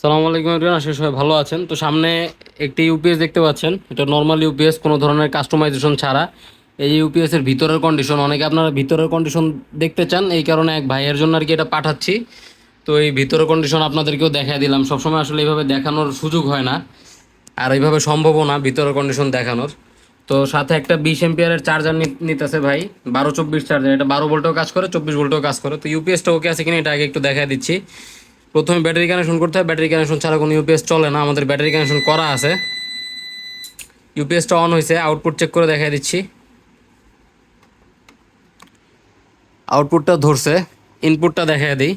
সালামু আলাইকুম এভরিওয়ান, আশা সবাই ভালো আছেন। তো সামনে একটি ইউপিএস দেখতে পাচ্ছেন। এটা নর্মাল ইউপিএস কোনো ধরনের কাস্টমাইজেশন ছাড়া। এই ইউপিএস এর ভিতরের কন্ডিশন অনেকে আপনারা ভিতরের কন্ডিশন দেখতে চান, এই কারণে এক ভাইয়ের জন্য আর কি এটা পাঠাচ্ছি। তো এই ভিতরের কন্ডিশন আপনাদেরকেও দেখাই দিলাম। সবসময় আসলে এইভাবে দেখানোর সুযোগ হয় না, আর এইভাবে সম্ভবও না ভিতরের কন্ডিশন দেখানোর। তো সাথে একটা বিশ এমপিয়ারের চার্জার নিতেছে ভাই, বারো চব্বিশ চার্জার এটা বারো ভোল্টও কাজ করে, চব্বিশ ভোল্টও কাজ করে। তো ইউপিএসটা ওকে আছে কিনা এটা আগে একটু দেখাই দিচ্ছি। প্রথমে ব্যাটারি কানেকশন করতে হয়। ব্যাটারি কানেকশন ছাড়া কোনো ইউপিএস চলে না। আমাদের ব্যাটারি কানেকশন করা আছে। ইউপিএসটা অন হয়েছে। আউটপুট চেক করে দেখাই দিচ্ছি। আউটপুটটা ধরছে। ইনপুটটা দেখাই দিই।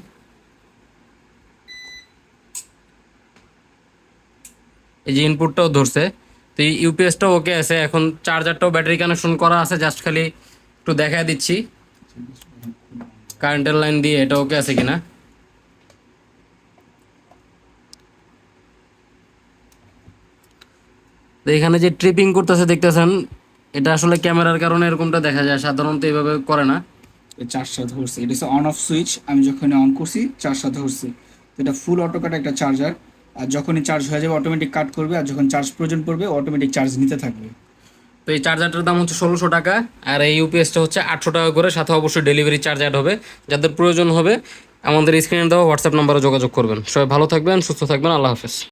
এই যে ইনপুটটাও ধরছে। তো এই ইউপিএসটাও ওকে আছে। এখন চার্জারটাও ব্যাটারি কানেকশন করা আছে। জাস্ট খালি একটু দেখাই দিচ্ছি। কারেন্টের লাইন দিয়ে এটা ওকে আছে কিনা? তো এখানে যে ট্রিপিং করতেছে দেখতেছেন এটা আসলে ক্যামেরার কারণে এরকমটা দেখা যায়। সাধারণত এইভাবে করে না। এই চার্জটা ধরছে এটা হচ্ছে অন অফ সুইচ আমি যখন অন করছি চার্জটা ধরছে এটা ফুল অটো কাট একটা চার্জার আর যখনই চার্জ হয়ে যাবে অটোমেটিক কাট করবে। আর যখন চার্জ প্রয়োজন পড়বে অটোমেটিক চার্জ নিতে থাকবে। তো এই চার্জারটার দাম হচ্ছে ষোলোশো টাকা। আর এই ইউপিএসটা হচ্ছে আটশো টাকা করে। সাথে অবশ্যই ডেলিভারি চার্জ অ্যাড হবে। যাদের প্রয়োজন হবে আমাদের স্ক্রিনে দেওয়া হোয়াটসঅ্যাপ নাম্বারে যোগাযোগ করবেন। সবাই ভালো থাকবেন সুস্থ থাকবেন। আল্লাহ হাফেজ।